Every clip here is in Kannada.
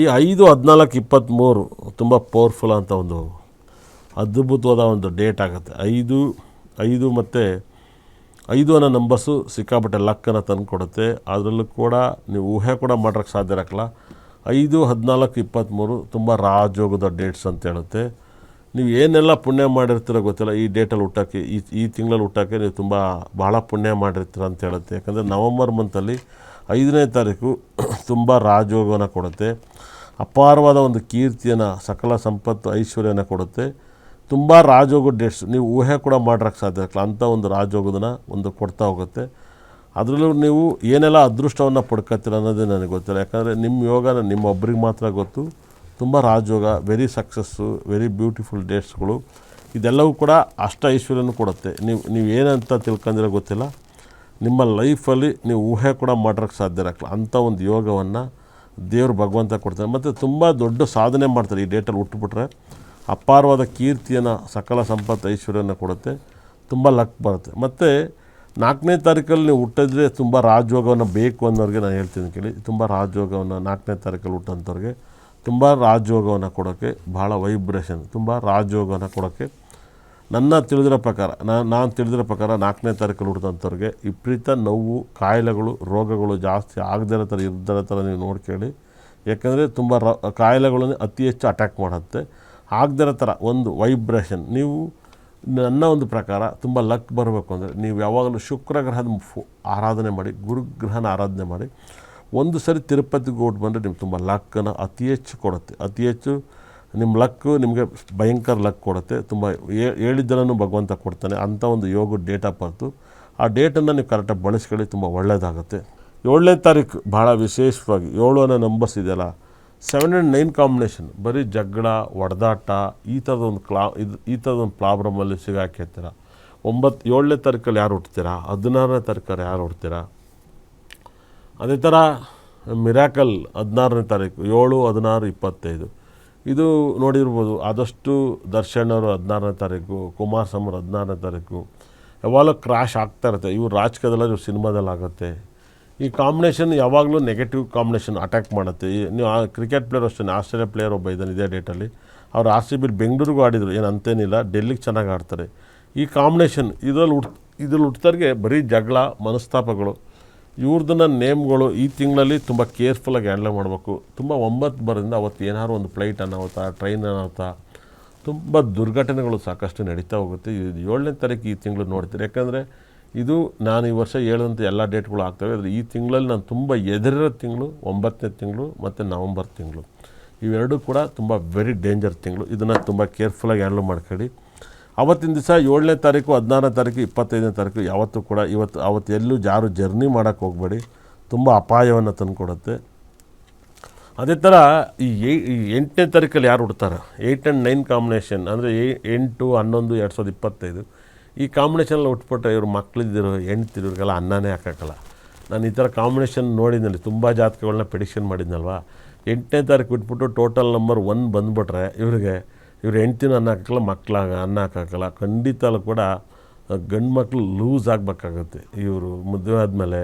ಈ ಐದು ಹದಿನಾಲ್ಕು ಇಪ್ಪತ್ತ್ಮೂರು ತುಂಬ ಪವರ್ಫುಲ್ ಅಂತ ಒಂದು ಅದ್ಭುತವಾದ ಒಂದು ಡೇಟ್ ಆಗುತ್ತೆ. ಐದು ಐದು ಮತ್ತು ಐದು ಅನ್ನೋ ನಂಬರ್ಸು ಸಿಕ್ಕಾಪಟ್ಟೆ ಲಕ್ಕನ್ನು ತಂದು ಕೊಡುತ್ತೆ. ಅದರಲ್ಲೂ ಕೂಡ ನೀವು ಊಹೆ ಕೂಡ ಮಾಡೋಕ್ಕೆ ಸಾಧ್ಯ ಇರೋಕ್ಕಲ್ಲ. ಐದು, ಹದಿನಾಲ್ಕು ಇಪ್ಪತ್ತ್ಮೂರು ತುಂಬ ರಾಜೋಗದ ಡೇಟ್ಸ್ ಅಂತ ಹೇಳುತ್ತೆ. ನೀವು ಏನೆಲ್ಲ ಪುಣ್ಯ ಮಾಡಿರ್ತೀರೋ ಗೊತ್ತಿಲ್ಲ. ಈ ಡೇಟಲ್ಲಿ ಹುಟ್ಟೋಕ್ಕೆ ಈ ಈ ತಿಂಗಳಲ್ಲಿ ಹುಟ್ಟೋಕ್ಕೆ ನೀವು ತುಂಬ ಭಾಳ ಪುಣ್ಯ ಮಾಡಿರ್ತೀರ ಅಂತ ಹೇಳುತ್ತೆ. ಯಾಕಂದರೆ ನವಂಬರ್ ಮಂತಲ್ಲಿ ಐದನೇ ತಾರೀಕು ತುಂಬ ರಾಜಯೋಗವನ್ನು ಕೊಡುತ್ತೆ. ಅಪಾರವಾದ ಒಂದು ಕೀರ್ತಿಯನ್ನು, ಸಕಲ ಸಂಪತ್ತು ಐಶ್ವರ್ಯನ ಕೊಡುತ್ತೆ. ತುಂಬ ರಾಜಯೋಗ ಡೇಟ್ಸ್ ನೀವು ಊಹೆ ಕೂಡ ಮಾಡೋಕ್ಕೆ ಸಾಧ್ಯ ಆಗಲ್ಲ ಅಂಥ ಒಂದು ರಾಜಯೋಗದನ್ನ ಒಂದು ಕೊಡ್ತಾ ಹೋಗುತ್ತೆ. ಅದರಲ್ಲೂ ನೀವು ಏನೆಲ್ಲ ಅದೃಷ್ಟವನ್ನು ಪಡ್ಕೊತೀರ ಅನ್ನೋದೇ ನನಗೆ ಗೊತ್ತಿಲ್ಲ. ಯಾಕಂದರೆ ನಿಮ್ಮ ಯೋಗ ನಿಮ್ಮೊಬ್ಬರಿಗೆ ಮಾತ್ರ ಗೊತ್ತು. ತುಂಬ ರಾಜಯೋಗ ವೆರಿ ಸಕ್ಸಸ್ಸು ವೆರಿ ಬ್ಯೂಟಿಫುಲ್ ಡೇಟ್ಸ್ಗಳು ಇದೆಲ್ಲವೂ ಕೂಡ ಅಷ್ಟ ಐಶ್ವರ್ಯನೂ ಕೊಡುತ್ತೆ. ನೀವು ನೀವು ಏನಂತ ತಿಳ್ಕೊಂಡಿರೋ ಗೊತ್ತಿಲ್ಲ. ನಿಮ್ಮ ಲೈಫಲ್ಲಿ ನೀವು ಊಹೆ ಕೂಡ ಮಾಡೋಕ್ಕೆ ಸಾಧ್ಯ ಇರಲ್ಲ ಅಂಥ ಒಂದು ಯೋಗವನ್ನು ದೇವರು ಭಗವಂತ ಕೊಡ್ತಾರೆ. ಮತ್ತು ತುಂಬ ದೊಡ್ಡ ಸಾಧನೆ ಮಾಡ್ತಾರೆ ಈ ಡೇಟಲ್ಲಿ ಹುಟ್ಟುಬಿಟ್ರೆ ಅಪಾರವಾದ ಕೀರ್ತಿಯನ್ನು, ಸಕಲ ಸಂಪತ್ತು ಐಶ್ವರ್ಯನ ಕೊಡುತ್ತೆ. ತುಂಬ ಲಕ್ ಬರುತ್ತೆ. ಮತ್ತು ನಾಲ್ಕನೇ ತಾರೀಕಲ್ಲಿ ನೀವು ಹುಟ್ಟಿದ್ರೆ ತುಂಬ ರಾಜಯೋಗವನ್ನು ಬೇಕು ಅನ್ನೋರಿಗೆ ನಾನು ಹೇಳ್ತೀನಿ ಕೇಳಿ. ತುಂಬ ರಾಜಯೋಗವನ್ನು ನಾಲ್ಕನೇ ತಾರೀಕಲ್ಲಿ ಹುಟ್ಟಂಥವ್ರಿಗೆ, ತುಂಬ ರಾಜಯೋಗವನ್ನು ಕೊಡೋಕ್ಕೆ ಭಾಳ ವೈಬ್ರೇಷನ್ ತುಂಬ ರಾಜಯೋಗವನ್ನು ಕೊಡೋಕ್ಕೆ ನನ್ನ ತಿಳಿದಿರೋ ಪ್ರಕಾರ ನಾನು ನಾನು ತಿಳಿದಿರೋ ಪ್ರಕಾರ ನಾಲ್ಕನೇ ತಾರೀಕಲ್ಲಿ ಹುಟ್ಟಿದಂಥವ್ರಿಗೆ ವಿಪರೀತ ನೋವು, ಕಾಯಿಲೆಗಳು, ರೋಗಗಳು ಜಾಸ್ತಿ ಆಗದೇ ಥರ ಇರ್ದಿರೋ ಥರ ನೀವು ನೋಡ್ಕೊಳ್ಳಿ ಯಾಕಂದರೆ ತುಂಬ ರ, ಕಾಯಿಲೆಗಳನ್ನು ಅತಿ ಹೆಚ್ಚು ಅಟ್ಯಾಕ್ ಮಾಡುತ್ತೆ. ಆಗದೇ ಥರ ಒಂದು ವೈಬ್ರೇಷನ್ ನೀವು ನನ್ನ ಒಂದು ಪ್ರಕಾರ ತುಂಬ ಲಕ್ ಬರಬೇಕು ಅಂದರೆ ನೀವು ಯಾವಾಗಲೂ ಶುಕ್ರ ಗ್ರಹದ ಫೋ, ಆರಾಧನೆ ಮಾಡಿ, ಗುರುಗ್ರಹನ ಆರಾಧನೆ ಮಾಡಿ. ಒಂದು ಸರಿ ತಿರುಪತಿಗೆ ಹೋಗಿ ಬಂದರೆ ನಿಮ್ಗೆ ತುಂಬ ಲಕ್ಕನ್ನು ಅತಿ ಹೆಚ್ಚು ಕೊಡುತ್ತೆ. ಅತಿ ಹೆಚ್ಚು ನಿಮ್ಮ ಲಕ್ಕು ನಿಮಗೆ ಭಯಂಕರ ಲಕ್ ಕೊಡುತ್ತೆ. ತುಂಬ ಹೇಳಿದ್ದನ್ನು ಭಗವಂತ ಕೊಡ್ತಾನೆ. ಅಂಥ ಒಂದು ಯೋಗ ಡೇಟ್ ಆಫ್ ಬರ್ತು ಆ ಡೇಟನ್ನು ನೀವು ಕರೆಕ್ಟಾಗಿ ಬಳಸ್ಕೊಳ್ಳಿ, ತುಂಬ ಒಳ್ಳೆಯದಾಗುತ್ತೆ ಏಳನೇ ತಾರೀಕು ಭಾಳ ವಿಶೇಷವಾಗಿ ಏಳು ಅನ್ನೋ ನಂಬರ್ಸ್ ಇದೆಯಲ್ಲ ಸೆವೆನ್ ಆ್ಯಂಡ್ ನೈನ್ ಕಾಂಬಿನೇಷನ್ ಬರೀ ಜಗಳ, ಒಡೆದಾಟ, ಈ ಥರದ ಒಂದು ಕ್ಲಾ, ಇದು, ಈ ಥರದ ಒಂದು ಪ್ರಾಬ್ಲಮಲ್ಲಿ ಸಿಗಾಕಿರ್ತೀರ ಒಂಬತ್ತು ಏಳನೇ ತಾರೀಕಲ್ಲಿ ಯಾರು ಹುಡ್ತೀರಾ ಹದಿನಾರನೇ ತಾರೀಕಲ್ಲಿ ಯಾರು ಹುಡ್ತೀರಾ ಅದೇ ಥರ ಮಿರಾಕಲ್ ಹದಿನಾರನೇ ತಾರೀಕು, ಏಳು, ಹದಿನಾರು, ಇಪ್ಪತ್ತೈದು. ಇದು ನೋಡಿರ್ಬೋದು, ಆದಷ್ಟು ದರ್ಶನ್ ಅವರು ಹದಿನಾರನೇ ತಾರೀಕು ಕುಮಾರ್ ಅವರು ಹದಿನಾರನೇ ತಾರೀಕು, ಯಾವಾಗಲೂ ಕ್ರಾಶ್ ಆಗ್ತಾ ಇರುತ್ತೆ. ಇವ್ರು ರಾಜಕೀಯದಲ್ಲ ಇವ್ರು ಸಿನಿಮಾದಲ್ಲಿ ಆಗುತ್ತೆ. ಈ ಕಾಂಬಿನೇಷನ್ ಯಾವಾಗಲೂ ನೆಗೆಟಿವ್ ಕಾಂಬಿನೇಷನ್ ಅಟ್ಯಾಕ್ ಮಾಡುತ್ತೆ. ನೀವು ಆ ಕ್ರಿಕೆಟ್ ಪ್ಲೇಯರ್ ಅಷ್ಟೇ ಆಸ್ಟ್ರೇಲಿಯಾ ಪ್ಲೇಯರ್ ಒಬ್ಬ ಇದ್ದಾನೆ ಇದೇ ಡೇಟಲ್ಲಿ ಅವ್ರು ಆರ್ ಸಿ ಬಿಲ್ ಬೆಂಗಳೂರಿಗೂ ಆಡಿದರು, ಏನು ಅಂತೇನಿಲ್ಲ ಡೆಲ್ಲಿಗೆ ಚೆನ್ನಾಗಿ ಆಡ್ತಾರೆ. ಈ ಕಾಂಬಿನೇಷನ್ ಇದರಲ್ಲಿ ಹುಟ್, ಇದ್ರಲ್ಲಿ ಹುಟ್ಟೋರಿಗೆ ಬರೀ ಜಗಳ, ಮನಸ್ತಾಪಗಳು. ಇವ್ರದನ್ನ ನೇಮ್ಗಳು ಈ ತಿಂಗಳಲ್ಲಿ ತುಂಬ ಕೇರ್ಫುಲ್ಲಾಗಿ ಹ್ಯಾಂಡಲ್ ಮಾಡಬೇಕು. ತುಂಬ ಒಂಬತ್ತು ಬರೋದ್ರಿಂದ ಅವತ್ತು ಏನಾದ್ರು ಒಂದು ಫ್ಲೈಟ್ ಅನಾಹುತ ಟ್ರೈನ್ ಅನಾಹುತ, ತುಂಬ ದುರ್ಘಟನೆಗಳು ಸಾಕಷ್ಟು ನಡೀತಾ ಹೋಗುತ್ತೆ. ಏಳನೇ ತಾರೀಕು ಈ ತಿಂಗಳು ನೋಡ್ತೀರಿ. ಯಾಕಂದರೆ ಇದು ನಾನು ಈ ವರ್ಷ ಹೇಳುವಂಥ ಎಲ್ಲ ಡೇಟ್ಗಳು ಆಗ್ತವೆ. ಆದರೆ ಈ ತಿಂಗಳಲ್ಲಿ ನಾನು ತುಂಬ ಎದುರಿರೋ ತಿಂಗಳು ಒಂಬತ್ತನೇ ತಿಂಗಳು ಮತ್ತು ನವಂಬರ್ ತಿಂಗಳು. ಇವೆರಡೂ ಕೂಡ ತುಂಬ ವೆರಿ ಡೇಂಜರ್ ತಿಂಗಳು. ಇದನ್ನು ತುಂಬ ಕೇರ್ಫುಲ್ಲಾಗಿ ಹ್ಯಾಂಡಲ್ ಮಾಡ್ಕೊಳ್ಳಿ. ಅವತ್ತಿನ ದಿವಸ ಏಳನೇ ತಾರೀಕು, ಹದಿನಾರನೇ ತಾರೀಕು, ಇಪ್ಪತ್ತೈದನೇ ತಾರೀಕು, ಯಾವತ್ತೂ ಕೂಡ ಇವತ್ತು ಅವತ್ತು ಎಲ್ಲೂ ಯಾರು ಜರ್ನಿ ಮಾಡೋಕ್ಕೆ ಹೋಗಬೇಡಿ. ತುಂಬ ಅಪಾಯವನ್ನು ತಂದುಕೊಡುತ್ತೆ. ಅದೇ ಥರ ಈ ಎಂಟನೇ ತಾರೀಕಲ್ಲಿ ಯಾರು ಹುಡ್ತಾರೆ? ಏಯ್ಟ್ ಆ್ಯಂಡ್ ನೈನ್ ಕಾಂಬಿನೇಷನ್ ಅಂದರೆ ಎಂಟು, ಹನ್ನೊಂದು, ಎರಡು ಸಾವಿರದ ಇಪ್ಪತ್ತೈದು. ಈ ಕಾಂಬಿನೇಷನಲ್ಲಿ ಉಟ್ಬಿಟ್ರೆ ಇವ್ರ ಮಕ್ಕಳಿದ್ದಿರೋ ಹೆಣ್ತಿರು ಇವ್ರಿಗೆಲ್ಲ ಅನ್ನನೇ ಹಾಕೋಕ್ಕಲ್ಲ ನಾನು ಈ ಥರ ಕಾಂಬಿನೇಷನ್ ನೋಡಿದ್ನಲ್ಲಿ ತುಂಬ ಜಾತಕಗಳನ್ನ ಪ್ರಿಡಿಕ್ಷನ್ ಮಾಡಿದ್ನಲ್ವ? ಎಂಟನೇ ತಾರೀಕು ಬಿಟ್ಬಿಟ್ಟು ಟೋಟಲ್ ನಂಬರ್ ಒನ್ ಬಂದುಬಿಟ್ರೆ ಇವ್ರಿಗೆ ಇವ್ರು ಹೆಂಡ್ತಿನ ಅನ್ನ ಹಾಕಲ್ಲ ಮಕ್ಕಳಾಗ ಅನ್ನ ಹಾಕಲ್ಲ ಖಂಡಿತಲ್ಲೂ ಕೂಡ ಗಂಡು ಮಕ್ಕಳು ಲೂಸ್ ಆಗಬೇಕಾಗುತ್ತೆ. ಇವರು ಮದುವೆ ಆದಮೇಲೆ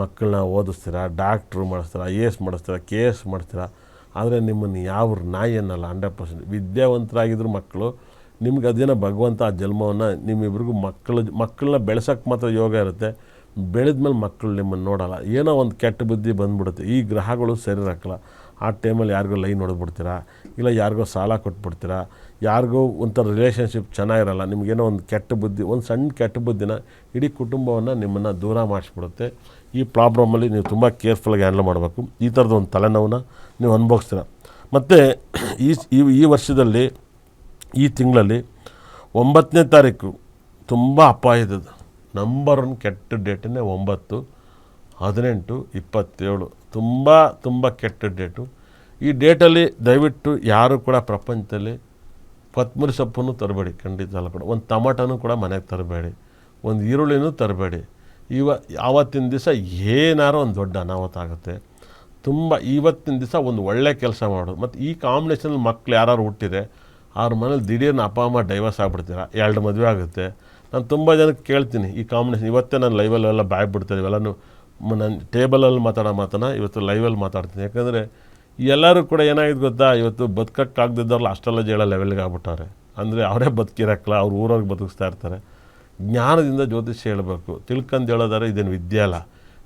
ಮಕ್ಕಳನ್ನ ಓದಿಸ್ತೀರಾ, ಡಾಕ್ಟ್ರು ಮಾಡಿಸ್ತೀರಾ ಐ ಎ ಎಸ್ ಮಾಡಿಸ್ತೀರಾ, ಕೆ ಎಸ್ ಮಾಡಿಸ್ತೀರಾ, ಆದರೆ ನಿಮ್ಮನ್ನು ಯಾವ ನಾಯಿ ಅನ್ನಲ್ಲ, ಹಂಡ್ರೆಡ್ ಪರ್ಸೆಂಟ್. ವಿದ್ಯಾವಂತರಾಗಿದ್ದರು ಮಕ್ಕಳು ನಿಮ್ಗೆ ಅದೇನೋ ಭಗವಂತ ಆ ಜನ್ಮವನ್ನು ನಿಮ್ಮಿಬ್ರಿಗೂ ಮಕ್ಕಳು ಮಕ್ಕಳನ್ನ ಬೆಳೆಸೋಕ್ಕೆ ಮಾತ್ರ ಯೋಗ ಇರುತ್ತೆ. ಬೆಳೆದ ಮೇಲೆ ಮಕ್ಕಳು ನಿಮ್ಮನ್ನು ನೋಡೋಲ್ಲ. ಏನೋ ಒಂದು ಕೆಟ್ಟ ಬುದ್ಧಿ ಬಂದ್ಬಿಡುತ್ತೆ. ಈ ಗ್ರಹಗಳು ಸರಿ ಇರಕ್ಕಲ್ಲ. ಆ ಟೈಮಲ್ಲಿ ಯಾರಿಗೋ ಲೈನ್ ಹೊಡೆದ್ಬಿಡ್ತೀರಾ? ಇಲ್ಲ ಯಾರಿಗೋ ಸಾಲ ಕೊಟ್ಬಿಡ್ತೀರಾ? ಯಾರಿಗೋ ಒಂಥರ ರಿಲೇಷನ್ಶಿಪ್ ಚೆನ್ನಾಗಿರಲ್ಲ. ನಿಮಗೇನೋ ಒಂದು ಕೆಟ್ಟ ಬುದ್ಧಿ, ಒಂದು ಸಣ್ಣ ಕೆಟ್ಟ ಬುದ್ಧಿನ ಇಡೀ ಕುಟುಂಬವನ್ನು ನಿಮ್ಮನ್ನು ದೂರ ಮಾಡಿಸ್ಬಿಡುತ್ತೆ. ಈ ಪ್ರಾಬ್ಲಮಲ್ಲಿ ನೀವು ತುಂಬ ಕೇರ್ಫುಲ್ಲಾಗಿ ಹ್ಯಾಂಡಲ್ ಮಾಡಬೇಕು. ಈ ಥರದ ಒಂದು ತಲೆನೋವನ್ನ ನೀವು ಅನುಭವಿಸ್ತೀರ. ಮತ್ತು ಈ ಈ- ವರ್ಷದಲ್ಲಿ, ಈ ತಿಂಗಳಲ್ಲಿ ಒಂಬತ್ತನೇ ತಾರೀಕು ತುಂಬ ಅಪಾಯದ ನಂಬರ್ ಒನ್ ಕೆಟ್ಟ ಡೇಟನ್ನೇ ಒಂಬತ್ತು. ಹದಿನೆಂಟು, ಇಪ್ಪತ್ತೇಳು ತುಂಬ ತುಂಬ ಕೆಟ್ಟ ಡೇಟು. ಈ ಡೇಟಲ್ಲಿ ದಯವಿಟ್ಟು ಯಾರು ಕೂಡ ಪ್ರಪಂಚದಲ್ಲಿ ಕೊತ್ತಂಬರಿ ಸೊಪ್ಪನ್ನು ತರಬೇಡಿ, ಖಂಡಿತ ಅಲ್ಲ ಕೂಡ. ಒಂದು ಟಮಾಟನೂ ಕೂಡ ಮನೆಗೆ ತರಬೇಡಿ. ಒಂದು ಈರುಳ್ಳಿನೂ ತರಬೇಡಿ. ಇವ ಆವತ್ತಿನ ದಿವಸ ಏನಾರು ಒಂದು ದೊಡ್ಡ ಅನಾಹುತ ಆಗುತ್ತೆ ತುಂಬ, ಇವತ್ತಿನ ದಿವಸ ಒಂದು ಒಳ್ಳೆ ಕೆಲಸ ಮಾಡೋದು. ಮತ್ತು ಈ ಕಾಂಬಿನೇಷನಲ್ಲಿ ಮಕ್ಳು ಯಾರು ಹುಟ್ಟಿದೆ ಅವ್ರ ಮನೇಲಿ ದಿಢೀರ್ನ ಅಪ್ಪ, ಅಮ್ಮ ಡೈವರ್ಸ್ ಆಗಿಬಿಡ್ತೀರ? ಎರಡು ಮದುವೆ ಆಗುತ್ತೆ. ನಾನು ತುಂಬ ಜನಕ್ಕೆ ಕೇಳ್ತೀನಿ, ಈ ಕಾಂಬಿನೇಷನ್ ಇವತ್ತೇ ನಾನು ಲೈವಲ್ಲೆಲ್ಲ ಬಾಯ್ಬಿಡ್ತೇನೆ ಇವೆಲ್ಲನೂ ನನ್ನ ಟೇಬಲಲ್ಲಿ ಮಾತಾಡೋ ಮಾತನ್ನ ಇವತ್ತು ಲೈವಲ್ಲಿ ಮಾತಾಡ್ತೀನಿ. ಯಾಕಂದರೆ ಎಲ್ಲರೂ ಕೂಡ ಏನಾಗಿದೆ ಗೊತ್ತಾ? ಇವತ್ತು ಬದುಕಕ್ಕಾಗ್ದಿದ್ದವ್ರು ಅಷ್ಟೆಲ್ಲ ಜೇಳ ಲೆವೆಲ್ಗೆ ಆಗ್ಬಿಟ್ಟಾರೆ ಅಂದರೆ ಅವರೇ ಬದುಕಿರಕ್ಕಲ್ಲ ಅವ್ರು ಊರವ್ರಿಗೆ ಬದುಕಿಸ್ತಾ ಇರ್ತಾರೆ. ಜ್ಞಾನದಿಂದ ಜ್ಯೋತಿಷ್ಯ ಹೇಳಬೇಕು. ತಿಳ್ಕೊಂಡು ಹೇಳೋದಾರೆ ಇದೇನು ವಿದ್ಯೆ ಅಲ್ಲ.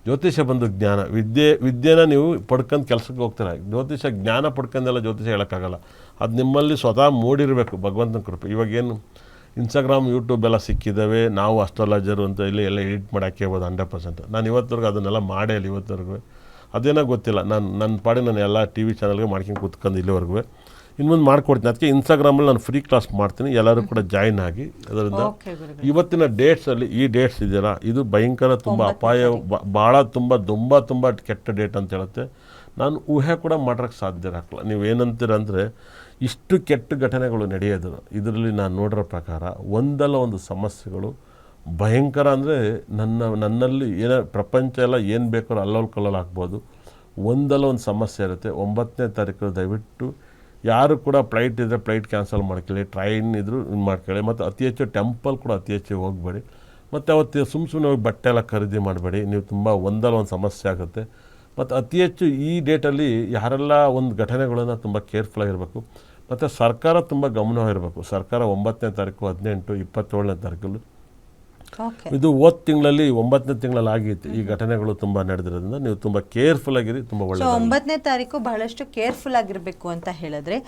ಜ್ಯೋತಿಷ್ಯ ಬಂದು ಜ್ಞಾನ. ವಿದ್ಯೆ, ವಿದ್ಯೆನ ನೀವು ಪಡ್ಕೊಂಡು ಕೆಲಸಕ್ಕೆ ಹೋಗ್ತೀರ? ಜ್ಯೋತಿಷ್ಯ ಜ್ಞಾನ ಪಡ್ಕೊಂಡೆಲ್ಲ ಜ್ಯೋತಿಷ್ಯ ಹೇಳೋಕ್ಕಾಗಲ್ಲ. ಅದು ನಿಮ್ಮಲ್ಲಿ ಸ್ವತಃ ಮೂಡಿರಬೇಕು ಭಗವಂತನ ಕೃಪೆ. ಇವಾಗೇನು ಇನ್ಸ್ಟಾಗ್ರಾಮ್ ಯೂಟ್ಯೂಬ್ ಎಲ್ಲ ಸಿಕ್ಕಿದ್ದಾವೆ ನಾವು ಅಸ್ಟ್ರಾಲಜರು ಅಂತ ಇಲ್ಲಿ ಎಲ್ಲ ಎಡಿಟ್ ಮಾಡಿ ಹಾಕ್ಯಬೋದು ಹಂಡ್ರೆಡ್ ಪರ್ಸೆಂಟ್ ನಾನು ಇವತ್ತವರೆಗೂ ಅದನ್ನೆಲ್ಲ ಮಾಡೇ ಇಲ್ಲ ಇವತ್ತವರೆಗೂ. ಅದೇನೋ ಗೊತ್ತಿಲ್ಲ. ನಾನು ನನ್ನ ಪಾಡಿ ನಾನು ಎಲ್ಲ ಟಿ ವಿ ಚಾನಲ್ಗೆ ಮಾಡ್ಕೊಂಡು ಕೂತ್ಕೊಂಡು ಇಲ್ಲಿವರೆಗೂ. ಇನ್ನು ಮುಂದೆ ಮಾಡ್ಕೊಡ್ತೀನಿ. ಅದಕ್ಕೆ ಇನ್ಸ್ಟಾಗ್ರಾಮಲ್ಲಿ ನಾನು ಫ್ರೀ ಕ್ಲಾಸ್ ಮಾಡ್ತೀನಿ. ಎಲ್ಲರೂ ಕೂಡ ಜಾಯಿನ್ ಆಗಿ ಅದರಿಂದ ಇವತ್ತಿನ ಡೇಟ್ಸಲ್ಲಿ ಈ ಡೇಟ್ಸ್ ಇದೆಯಲ್ಲ ಇದು ಭಯಂಕರ ತುಂಬ ಅಪಾಯ ಬ- ಭಾಳ ತುಂಬ ತುಂಬ ತುಂಬ ಕೆಟ್ಟ ಡೇಟ್ ಅಂತ ಹೇಳುತ್ತೆ. ನಾನು ಊಹೆ ಕೂಡ ಮಾಡೋಕ್ಕೆ ಸಾಧ್ಯ ಹಾಕಲ್ಲ ನೀವು ಏನಂತೀರ ಅಂದರೆ ಇಷ್ಟು ಕೆಟ್ಟ ಘಟನೆಗಳು ನಡೆಯೋದು ಇದರಲ್ಲಿ ನಾನು ನೋಡಿರೋ ಪ್ರಕಾರ ಒಂದಲ್ಲ ಒಂದು ಸಮಸ್ಯೆಗಳು ಭಯಂಕರ ಅಂದರೆ ನನ್ನ ನನ್ನಲ್ಲಿ ಏನ ಪ್ರಪಂಚ ಎಲ್ಲ ಏನು ಬೇಕಾದ್ರೂ ಅಲ್ಲೋಲ್ ಕಲ್ಲೋಲ್ ಆಗ್ಬೋದು. ಒಂದಲ್ಲ ಒಂದು ಸಮಸ್ಯೆ ಇರುತ್ತೆ. ಒಂಬತ್ತನೇ ತಾರೀಕು ದಯವಿಟ್ಟು ಯಾರು ಕೂಡ ಫ್ಲೈಟ್ ಇದ್ದರೆ ಫ್ಲೈಟ್ ಕ್ಯಾನ್ಸಲ್ ಮಾಡ್ಕೊಳ್ಳಿ, ಟ್ರೈನ್ ಇದ್ದರೂ ಇದು ಮಾಡ್ಕೊಳ್ಳಿ, ಮತ್ತು ಅತಿ ಹೆಚ್ಚು ಟೆಂಪಲ್ ಕೂಡ ಅತಿ ಹೆಚ್ಚು ಹೋಗಬೇಡಿ. ಮತ್ತು ಅವತ್ತು ಸುಮ್ಮ ಸುಮ್ಮನೆ ಹೋಗಿ ಬಟ್ಟೆ ಎಲ್ಲ ಖರೀದಿ ಮಾಡಬೇಡಿ, ನೀವು ತುಂಬ ಒಂದಲ್ಲ ಒಂದು ಸಮಸ್ಯೆ ಆಗುತ್ತೆ. ಮತ್ತು ಅತಿ ಹೆಚ್ಚು ಈ ಡೇಟಲ್ಲಿ ಯಾರೆಲ್ಲ ಒಂದು ಘಟನೆಗಳನ್ನು ತುಂಬ ಕೇರ್ಫುಲ್ಲಾಗಿರಬೇಕು ಮತ್ತು ಸರ್ಕಾರ ತುಂಬ ಗಮನವಾಗಿರಬೇಕು ಸರ್ಕಾರ ಒಂಬತ್ತನೇ ತಾರೀಕು, ಹದಿನೆಂಟು, ಇಪ್ಪತ್ತೇಳನೇ ತಾರೀಕಲ್ಲಿ. ಇದು ಹೋದ ತಿಂಗಳಲ್ಲಿ ಒಂಬತ್ತನೇ ತಿಂಗಳಲ್ಲಿ ಆಗಿತ್ತು. ಈ ಘಟನೆಗಳು ತುಂಬಾ ನಡೆದಿರೋದ್ರಿಂದ ನೀವು ತುಂಬಾ ಕೇರ್ಫುಲ್ ಆಗಿರಿ ತುಂಬಾ ಒಳ್ಳೆ ಒಂಬತ್ತನೇ ತಾರೀಕು ಬಹಳಷ್ಟು ಕೇರ್ಫುಲ್ ಆಗಿರಬೇಕು ಅಂತ ಹೇಳಿದ್ರೆ